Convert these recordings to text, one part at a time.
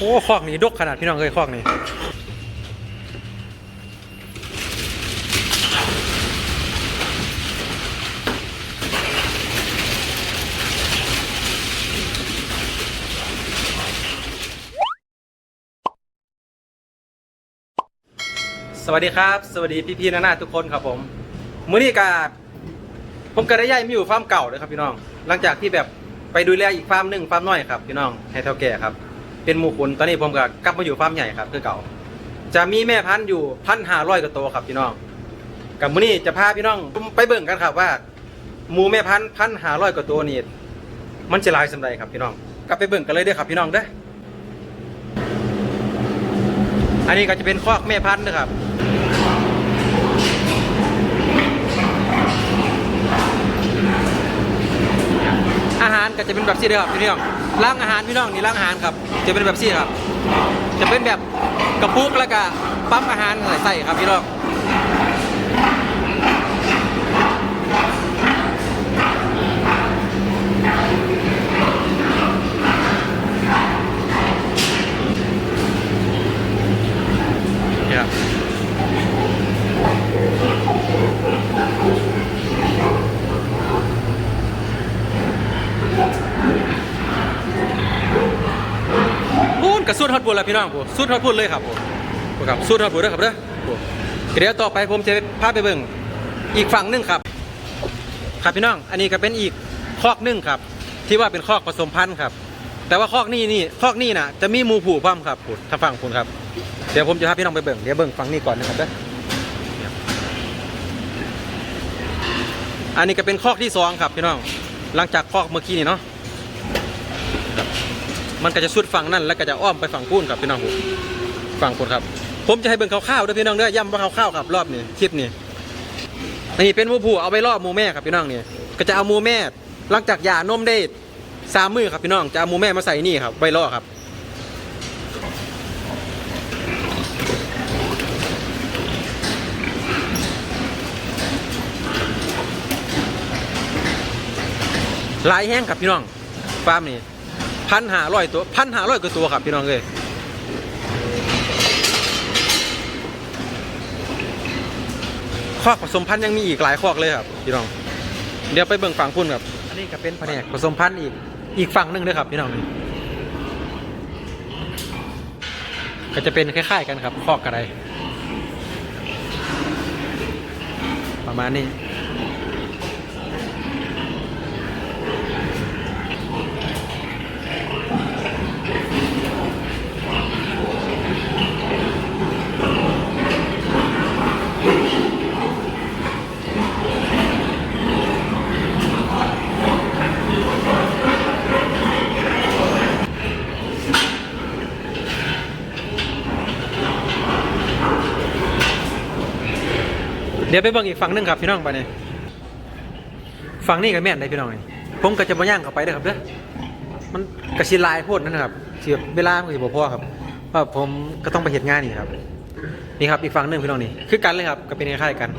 โอ้คอกนี่ดกขนาดพี่น้องเลยคอกนี่สวัสดีครับ สวัสดีพี่ๆน้านาทุกคนครับผมมื้อนี้กาผมก็ได้ย้ายมาอยู่ฟาร์มเก่าเลยครับพี่น้อง หลังจากที่แบบไปดูแลอีกฟาร์มหนึ่งฟาร์มน้อยครับพี่น้องให้เท่าแก่ครับ เป็นหมู่คุณตอนนี้ผมก็กลับมาอยู่ฟาร์มใหญ่ครับคือเก่า จะมีแม่พันธุ์อยู่พันห้าร้อยกว่าตัวครับพี่น้องกับมื้อนี้จะพาพี่น้องไปเบิ่งกันครับว่าหมูแม่พันธุ์พันห้าร้อยกว่าตัวนี่มันจะลายสำไรครับพี่น้องกลับไปเบิ่งกันเลยเด้อครับพี่น้องเด้ออันนี้ก็จะเป็นคอกแม่พันธุ์นะครับอาหารก็จะเป็นแบบซี่เด้อครับพี่น้อง ร้านอาหารพี่น้องนี่ร้านอาหารครับ จะเป็นแบบซี่ครับ จะเป็นแบบกระปุกแล้วก็ปั๊มอาหารใส่ครับพี่น้องนี่ครับพูนกับสุดฮอตพูน แล้วพี่น้องผมสุดฮอตพูนเลยครับผมครับสุดฮอตพูนเลยครับเด้อเดี๋ยวต่อไปผมจะพาไปเบิ่งอีกฝั่งหนึงครับ ครับพี่น้อง อันนี้ก็เป็นอีกคอกหนึงครับ ที่ว่าเป็นคอกผสมพันธุ์ครับ แต่ว่าคอกนี่นี่คอกนี่น่ะจะมีมูผูพร้อมครับผมถ้าฝั่งคุณครับ เดี๋ยวผมจะพาพี่น้องไปเบิ่งเดี๋ยวเบิ่งฝั่งนี้ก่อนนะครับเด้ออันนี้ก็เป็นคอกที่สองครับพี่น้อง หลังจากคอกเมื่อกี้นี่เนาะ มันก็จะสุดฝั่งนั่นแล้วก็จะอ้อมไปฝั่งพูนครับพี่น้องผมฝั่งคุณครับ ผมจะให้เบิ่งคร่าวๆด้วยพี่น้องเด้อย่ำว่าคร่าวๆครับรอบนี้คลิปนี้นี่เป็นมูผูเอาไปล่อหมูแม่ครับพี่น้องเนี่ยก็จะเอามูแม่หลังจากหย่านมได้สามมือครับพี่น้องจะเอามูแม่มาใส่นี่ครับไว้ล่อครับหลายแห้งครับพี่น้องฟาร์มนี่ พันหาร้อยตัวพันหาร้อยกว่าตัวครับพี่น้องเลยคอกผสมพันธุ์ยังมีอีกหลายคอกเลยครับพี่น้อง เดี๋ยวไปเบิ่งฝั่งพุ่นครับ อันนี้ก็เป็นแผนกผสมพันธุ์อีกอีกฝั่งหนึ่งเลยครับพี่น้องก็จะเป็นคล้ายๆกันครับคอกกระไดประมาณนี้ เดี๋ยวไปเบิ่งอีกฝั่งหนึงครับพี่น้องไปเนี่ยฝั่งนี้ก็แม่นได้พี่น้องนี่ผมก็จะมาย่างเข้าไปเด้อครับเด้อมันกระชิลายโพดนั่นนะครับเสียเวลามันก็สิบ่พอครับเพราะผมก็ต้องไปเฮ็ดงานนี่ครับ นี่ครับอีกฝั่งหนึงพี่น้องนี่คือกันเลยครับก็เป็นคล้ายๆกัน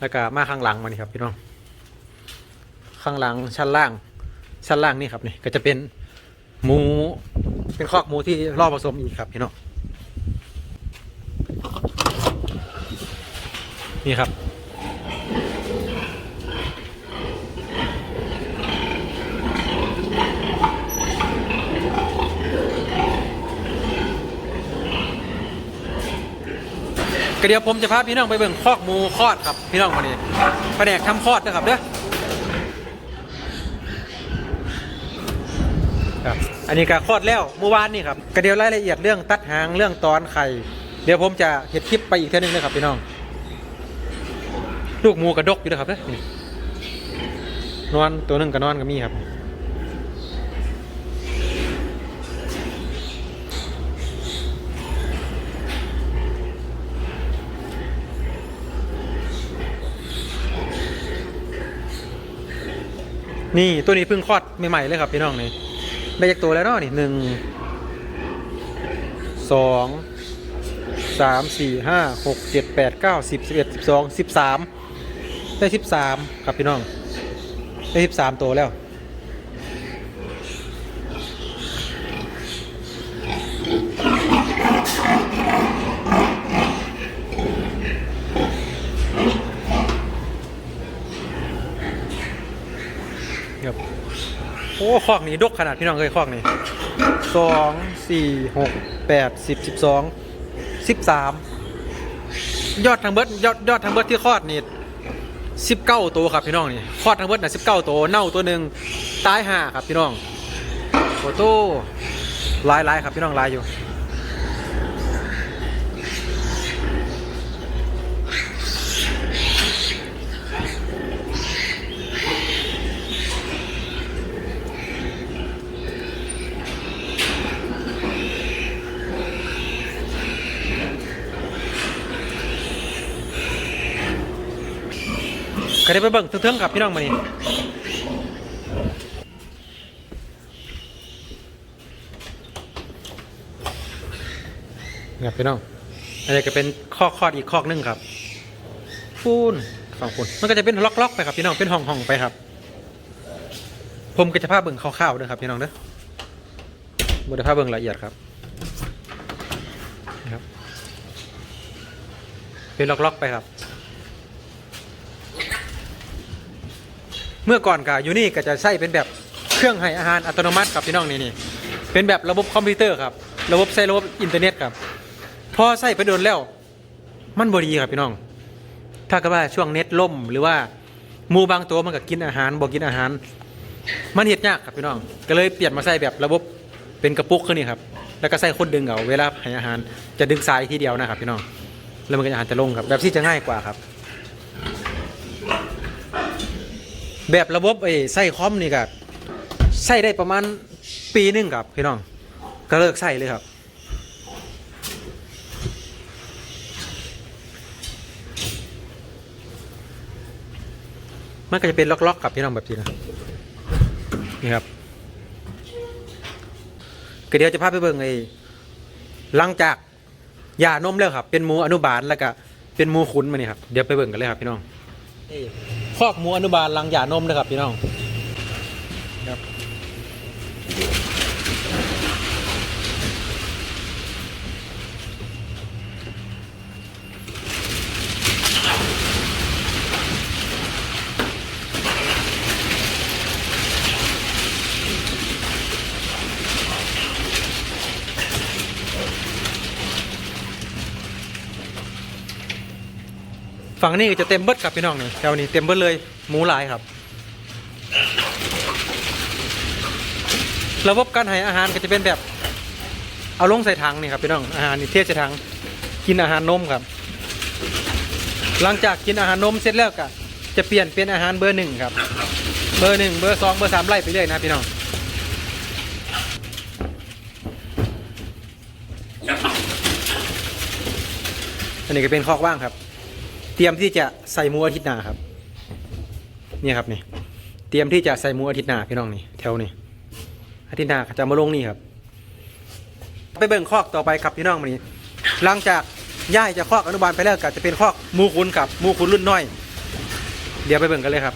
แล้วก็มาข้างหลังมานี่ครับพี่น้อง ข้างหลังชั้นล่าง ชั้นล่างนี่ครับนี่ก็จะเป็น หมู เป็นคอกหมูที่รอบผสมอีกครับพี่น้องนี่ครับ ก็เดี๋ยวผมจะพาพี่น้องไปเบิ่งคอกหมูคลอดครับพี่น้องวันนี้แผนกทำคลอดนะครับเด้อ ครับ อันนี้ก็คลอดแล้วเมื่อวานนี่ครับก็เดี๋ยวรายละเอียดเรื่องตัดหางเรื่องตอนไข่ เดี๋ยวผมจะเห็ดคลิปไปอีกเท่านึงนะครับพี่น้อง ลูกหมูกระดกอยู่นะครับเนี่นอนตัวหนึงก็นอนก็มีครับนี่ตัวนี้เพิ่งคลอดใหม่ๆเลยครับพี่น้องนี่ ได้จากตัวแล้วเนาะนี่หนึ่งสองสามสี่ห้าหกเจ็ดแปดเก้าสิบสิบเอ็ดสิบสองสิบสามได้สิบสามครับพี่น้อง ได้สิบสามตัวแล้ว โอ้คอกนี้ดกขนาดพี่น้องเคยคอกนี้สองสี่หกแปดสิบสิบสองสิบสามยอดทางเบิดยอดยอดทางเบิดที่คลอดนี่สิบเก้าตัวครับพี่น้องนี่คลอดทางเบิดน่ะสิบเก้าตัวเน่าตัวหนึ่งตายห้าครับพี่น้องโฟโต้ลายลายครับพี่น้องลายอยู่ ก็ได้ไปเบิ่งเทิงๆกับพี่น้องมานี่ครับพี่น้องอันนี้ก็เป็นข้อคอดอีกข้อหนึงครับฟูนฝั่งฟูนมันก็จะเป็นล็อกๆไปครับพี่น้องเป็นห้องๆไปครับ ผมก็จะพาเบิ่งคร่าวๆด้วยครับพี่น้องเด้อบไดภาพเบิ่งละเอียดครับนะครับ เป็นล็อกๆไปครับ เมื่อก่อนกับยูนี่ก็จะใช้เป็นแบบเครื่องให้อาหารอัตโนมัติครับพี่น้องนี่นี่เป็นแบบระบบคอมพิวเตอร์ครับระบบใช้ระบบอินเทอร์เน็ตครับพอใช้ไปโดนแล้ว มันบดีครับพี่น้อง ถ้ากิดว่าช่วงเน็ตล่มหรือว่ามูบางตัวมันก็กินอาหารบอกกินอาหาร มันเห็ดยากครับพี่น้อง ก็เลยเปลี่ยนมาใส่แบบระบบเป็นกระปุกขึ้นนี่ครับแล้วก็ใส่คนดึงเอาเวลาให้อาหารจะดึงสายทีเดียวนะครับพี่น้องแล้วมันก็อาหารจะลงครับแบบที่จะง่ายกว่าครับ แบบระบบไอ้ไส้คอมนี่ก็ใส่ได้ประมาณปีหนึงครับพี่น้องก็เลิกใส่เลยครับ มันก็จะเป็นล็อกๆกับพี่น้องแบบนี้นะนี่ครับก็เดี๋ยวจะพาไปเบิ่งไอ้หลังจากยานมแล้วครับ เป็นหมูอนุบาลแล้วก็เป็นหมูขุนมานี่ครับเดี๋ยวไปเบิ่งกันเลยครับพี่น้องนี่ คอกหมูอนุบาลลังหย่านมนะครับพี่น้อง ฝั่งนี้ก็จะเต็มเบิดครับพี่น้องนี่แถวนี้เต็มเบิดเลยหมูหลายครับ ระบบการให้อาหารก็จะเป็นแบบเอาลงใส่ถังนี่ครับพี่น้องอาหารนี่เทใส่ถังกินอาหารนมครับ หลังจากกินอาหารนมเสร็จแล้วก็จะเปลี่ยนเป็นอาหารเบอร์หนึ่งครับ เบอร์หนึ่งเบอร์สองเบอร์สามไล่ไปเรื่อยนะพี่น้องอันนี้ก็เป็นคอกว่างครับ เตรียมที่จะใส่มูอาทิตย์หน้าครับ เนี่ยครับนี่ เตรียมที่จะใส่มูอาทิตย์หน้าพี่น้องนี่แถวนี้อาทิตย์หน้าจะมาลงนี่ครับ ไปเบิ่งคอกต่อไปครับพี่น้องมานี่หลังจากย้ายจากคอกอนุบาลไปแล้วก็จะเป็นคอกมูขุนครับมูขุนรุ่นน้อย เดี๋ยวไปเบิ่งกันเลยครับ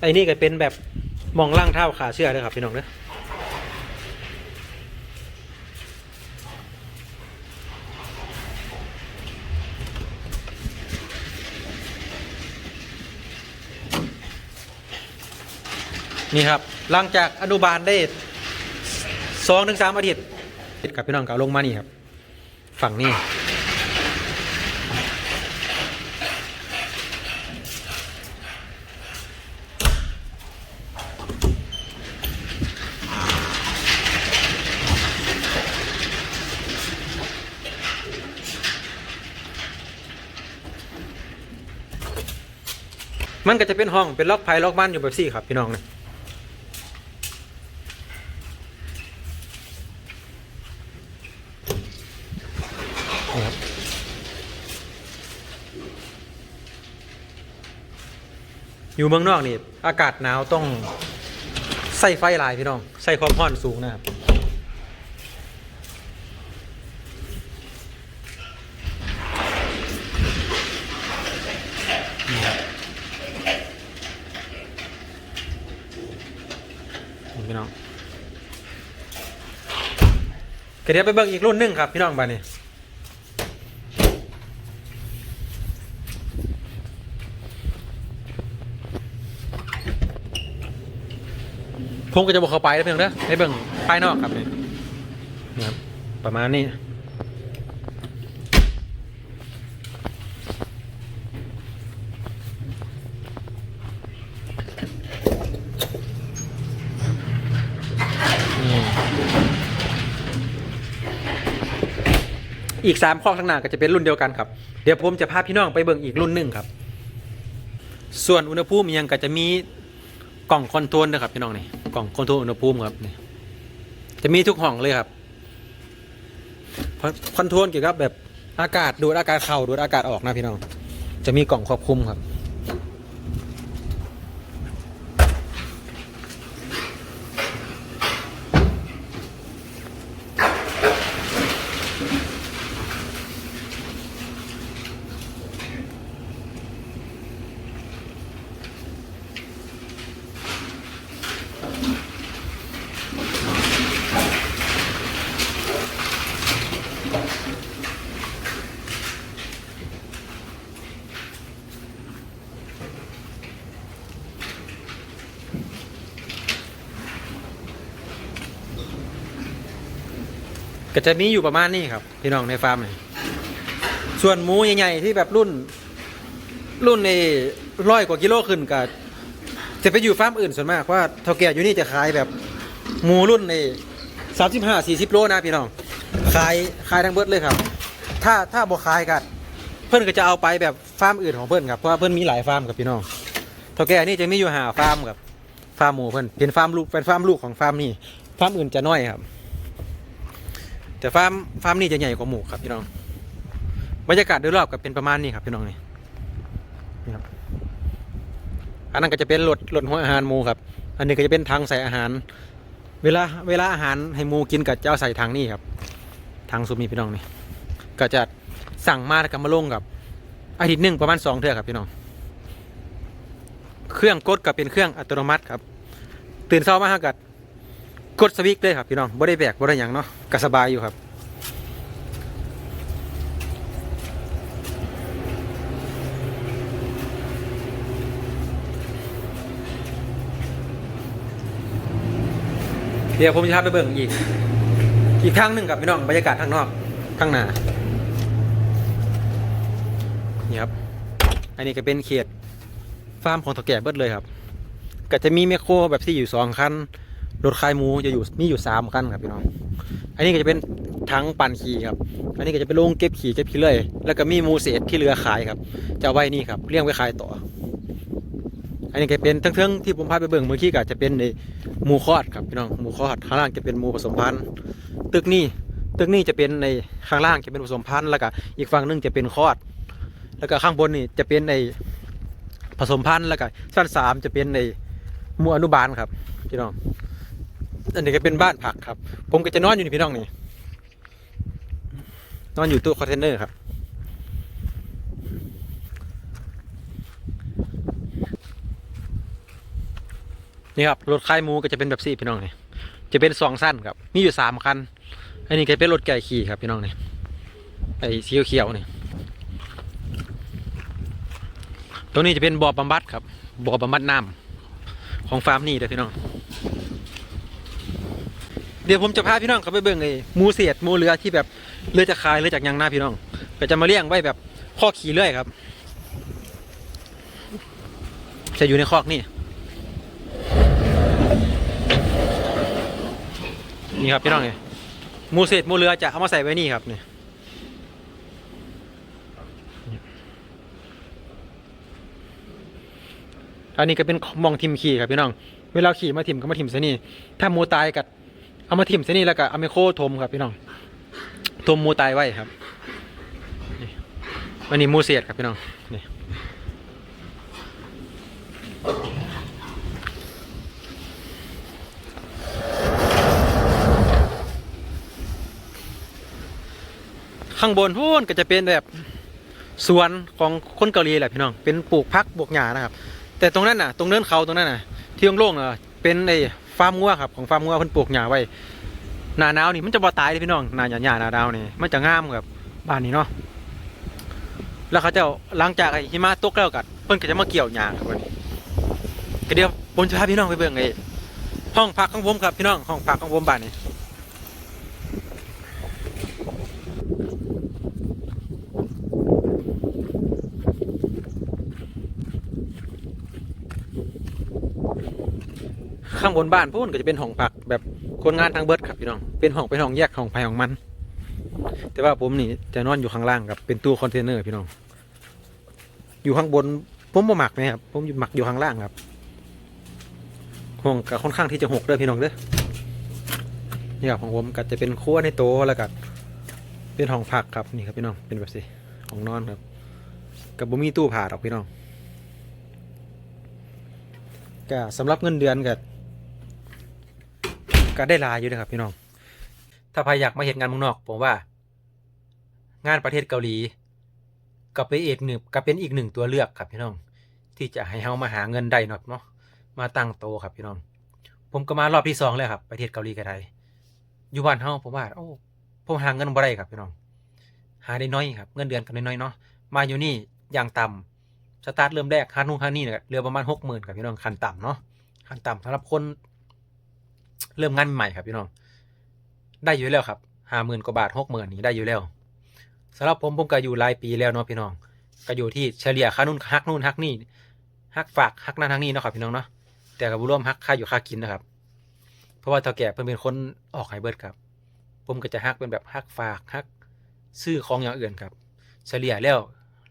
ไอ้นี่ก็เป็นแบบมองล่างเท้าขาเชื่อเลยครับพี่น้องเด้อ นี่ครับหลังจากอนุบาลได้สองถึงสามอาทิตย์กับพี่น้องก็เอาลงมานี่ครับ ฝั่งนี้มันก็จะเป็นห้องเป็นล็อกไผ่ล็อกบ้านอยู่แบบซี่ครับพี่น้องเนี่ย อยู่เมืองนอกนี่อากาศหนาวต้องใส่ไฟหลายพี่น้องใส่ความร้อนสูงนะครับพี่น้องก็เดี๋ยวไปเบิ่งอีกรุ่นหนึงครับพี่น้องบ้านนี้ ผมก็จะบอกเข้าไปแล้วเพียงเด้อให้เบิ่งภายนอกครับนี่นี่ครับ ประมาณนี้นี่อีกสามข้อข้างหน้าก็จะเป็นรุ่นเดียวกันครับ เดี๋ยวผมจะพาพี่น้องไปเบิ่งอีกรุ่นหนึ่งครับ ส่วนอุณหภูมิยังก็จะมีกล่องคอนโทรลนะครับพี่น้องนี่ กล่องคอนโทรลอุณหภูมิครับนี่จะมีทุกห้องเลยครับคอนโทรลเกี่ยวกับแบบอากาศดูดอากาศเข้าดูดอากาศออกนะพี่น้อง จะมีกล่องควบคุมครับ ก็จะมีอยู่ประมาณนี้ครับ พี่น้องในฟาร์มนี่ส่วนหมูใหญ่ๆที่แบบรุ่น รุ่นในร้อยกว่ากิโลขึ้นก็จะไปอยู่ฟาร์มอื่นส่วนมากเพราะว่าเท่าแก่อยู่นี่จะขายแบบหมูรุ่นในสามสิบห้าสี่สิบโลนะพี่น้องขายขายทั้งเบิดเลยครับ ถ้าถ้าบ่ขายกันเพื่อนก็จะเอาไปแบบฟาร์มอื่นของเพื่อนครับเพราะว่าเพื่อนมีหลายฟาร์มครับพี่น้องเท่าแก่นี่จะมีอยู่หาฟาร์มครับฟาร์มหมูเพื่อนเป็นฟาร์มลูกเป็นฟาร์มลูกของฟาร์มนี่ฟาร์มอื่นจะน้อยครับ แต่ฟาร์มฟาร์มนี่จะใหญ่กว่าหมูครับพี่น้องบรรยากาศโดยรอบก็เป็นประมาณนี้ครับพี่น้องนี่นี่ครับอันนั้นก็จะเป็นรถรถหัวอาหารหมูครับ อันนี้ก็จะเป็นถังใส่อาหาร เวลาเวลาอาหารให้หมูกินก็จะเอาใส่ถังนี่ครับถังซุมนี้พี่น้องนี่ก็จะสั่งมาแล้วก็มาลงกับอาทิตย์หนึ่งประมาณสองเท่าครับพี่น้อง เครื่องกดก็เป็นเครื่องอัตโนมัติครับ ตื่นเช้ามากัด กดสวิตช์เลยครับพี่น้องบ่ได้แบกบ่ได้หยังเนาะก็สบายอยู่ครับ เดี๋ยวผมจะพาไปเบิ่งอีก อีกทางหนึ่งครับพี่น้องบรรยากาศข้างนอกข้างหน้านี่ครับ อันนี้ก็เป็นเขตฟาร์มของตะแก่เบิดเลยครับ ก็จะมีแมคโครแบบที่อยู่สองคัน รถคายหมูจะอยู่มีอยู่สามคันครับพี่น้อง อันนี้ก็จะเป็นถังปั่นขี่ครับ อันนี้ก็จะเป็นโรงเก็บขี่เก็บขี้เลย แล้วก็มีมูเศษที่เหลือขายครับจะเอาไว้นี่ครับเลี้ยงไว้ขายต่อ อันนี้ก็เป็นทั้งเทิงๆที่ผมพาไปเบิ่งเมื่อกี้ก็จะเป็นในหมูคอดครับพี่น้องหมูคอดข้างล่างจะเป็นหมูผสมพันธุ์ตึกนี่ตึกนี่จะเป็นในข้างล่างจะเป็นผสมพันธุ์แล้วก็อีกฝั่งหนึงจะเป็นคอด แล้วก็ข้างบนนี่จะเป็นในผสมพันธุ์แล้วก็ชั้นสามจะเป็นในหมูอนุบาลครับพี่น้อง อันนี้ก็เป็นบ้านผักครับ ผมก็จะนอนอยู่นี่พี่น้องนี่นอนอยู่ตู้คอนเทนเนอร์ครับ นี่ครับรถคายมูก็จะเป็นแบบสี่พี่น้องนี่จะเป็นสองสั้นครับ มีอยู่สามคัน อันนี้ก็เป็นรถไก่ขี่ครับพี่น้องนี่ไอ้สีเขียวนี่ตรงนี้จะเป็นบ่อบำบัดครับบ่อบำบัดน้ำของฟาร์มนี่เด้อพี่น้อง เดี๋ยวผมจะพาพี่น้องเขาไปเบิ่งไอ้หมูเสียดหมูเรือที่แบบเรือจะคายเรือจากยังหน้าพี่น้องก็จะมาเลี้ยงไว้แบบข้อขี่เรื่อยครับ จะอยู่ในคอกนี่นี่ครับพี่น้องไงหมูเศษมูเรือจะเอามาใส่ไว้นี่ครับนี่อันนี้ก็เป็นมองทิมขี่ครับพี่น้อง เวลาขี่มาทิมก็มาทิมซะนี่ ถ้ามูตายกัด เอามาทิ่มซะนี่แล้วก็เอาไมโครทมครับพี่น้องทมมูตายไว้ครับนี่อันนี้มูเศษครับพี่น้องนี่ข้างบนพูนก็จะเป็นแบบสวนของคนเกาหลีแหละพี่น้อง เป็นปลูกพักบวกหญ้านะครับ แต่ตรงนั้นน่ะ ตรงเนินเขาตรงนั้นน่ะ ที่โล่งๆน่ะเป็นไอ้ ฟาร์มงัวครับของฟาร์มงัวเพิ่นปลูกหญ้าไว้หน้าหนาวนี่มันจะบ่ตายเลยพี่น้องหน้าหญ้าหน้าหนาวนี่มันจะงามกับบ้านนี้เนาะแล้วเขาจะหลังจากไอ้หิมะตกแล้วกัดเพิ่นก็จะมาเกี่ยวหญ้าครับวันนี้ก็เดี๋ยวผมจะพาพี่น้องไปเบิ่งไอ้ห้องพักของผมครับพี่น้องห้องพักของผมบ้านนี้ ข้างบนบ้านพูนก็จะเป็นห้องพักแบบคนงานทางเบิร์ดครับพี่น้องเป็นห้องเป็นห้องแยกห้องภายของมัน แต่ว่าผมนี่จะนอนอยู่ข้างล่างครับเป็นตู้คอนเทนเนอร์พี่น้อง อยู่ข้างบนผมบ่หมักนะครับผมหมักอยู่ข้างล่างครับห้องก็ค่อนข้างที่จะหกเด้อพี่น้องเด้อนี่ครับของผมก็จะเป็นครัวในโต๊ะแล้วก็เป็นห้องพักครับนี่ครับพี่น้องเป็นแบบสิห้องนอนครับกับบ่มีตู้ผ่าดอกพี่น้องก็สำหรับเงินเดือนก็ ก็ได้ลายอยู่นะครับพี่น้อง ถ้าใครอยากมาเห็นงานเมืองนอก ผมว่า งานประเทศเกาหลีก็เป็นอีกหนึ่งก็เป็นอีกหนึ่งตัวเลือกครับพี่น้อง ที่จะให้เฮามาหาเงินได้เนาะเนาะมาตั้งโตครับพี่น้อง ผมก็มารอบที่สองแล้วครับ ประเทศเกาหลีก็ได้อยู่บ้านเฮาผมว่าโอ้ผมหาเงินบ่ได้ครับพี่น้อง หาได้น้อยครับ เงินเดือนก็น้อยๆเนาะมาอยู่นี่อย่างต่ำสตาร์ทเริ่มแรกค่านู่นค่านี่เนี่ยเรือประมาณหกหมื่นครับพี่น้องคันต่ำเนาะคันต่ำสำหรับคน เริ่มงานใหม่ครับพี่น้อง ได้อยู่แล้วครับห้าหมื่นกว่าบาทหกหมื่นนี่ได้อยู่แล้วสำหรับผมผมก็อยู่รายปีแล้วเนาะพี่น้อง ก็อยู่ที่เฉลี่ยค่านู่นฮักนู่นฮักนี่ฮักฝากฮักนั่นฮักนี่เนาะครับพี่น้องเนาะแต่กับร่วมฮักค่าอยู่ค่ากินนะครับ เพราะว่าเท่าแก่เพิ่นเป็นคนออกให้เบิดครับ ผมก็จะฮักเป็นแบบฮักฝากฮักซื้อของอย่างอื่นครับ เฉลี่ยแล้ว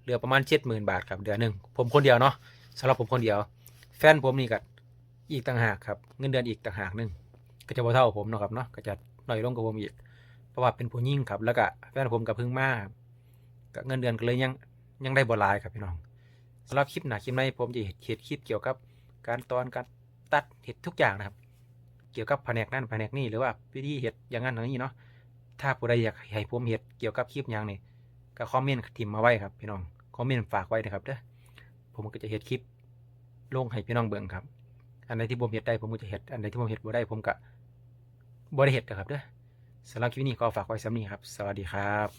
เหลือประมาณเจ็ดหมื่นบาทครับเดือนหนึ่งผมคนเดียวเนาะสำหรับผมคนเดียว แฟนผมนี่ก็อีกต่างหากครับ เงินเดือนอีกต่างหากหนึง ก็จะบ่เท่าผมเนาะครับเนาะก็จะน้อยลงกว่าผมอีกเพราะว่าเป็นผู้ยิ่งครับ แล้วก็แฟนผมกับเพิ่งมาก็เงินเดือนก็เลยยังยังได้บ่หลายครับพี่น้องสำหรับคลิปหนาคลิปในผมจะเห็นคลิปเกี่ยวกับ การตอนการตัดเห็ดทุกอย่างนะครับ เกี่ยวกับแผนกนั่นแผนกนี่หรือว่าวิธีเห็ดอย่างนั้นอย่างนี้เนาะถ้าผู้ใดอยากให้ผมเห็ดเกี่ยวกับคลิปอย่างนี้ก็คอมเมนต์ทิมมาไว้ครับพี่น้องคอมเมนต์ฝากไว้นะครับเด้อผมก็จะเฮ็ดคลิปลงให้พี่น้องเบิ่งครับ อันใดที่ผมเฮ็ดได้ผมก็จะเฮ็ดอันใดที่ผมเฮ็ดบ่ได้ผมก็ บ่ได้เห็ดนะครับเด้อสำหรับคลิปนี้ก็ฝากไว้สำนี้ครับ สวัสดีครับ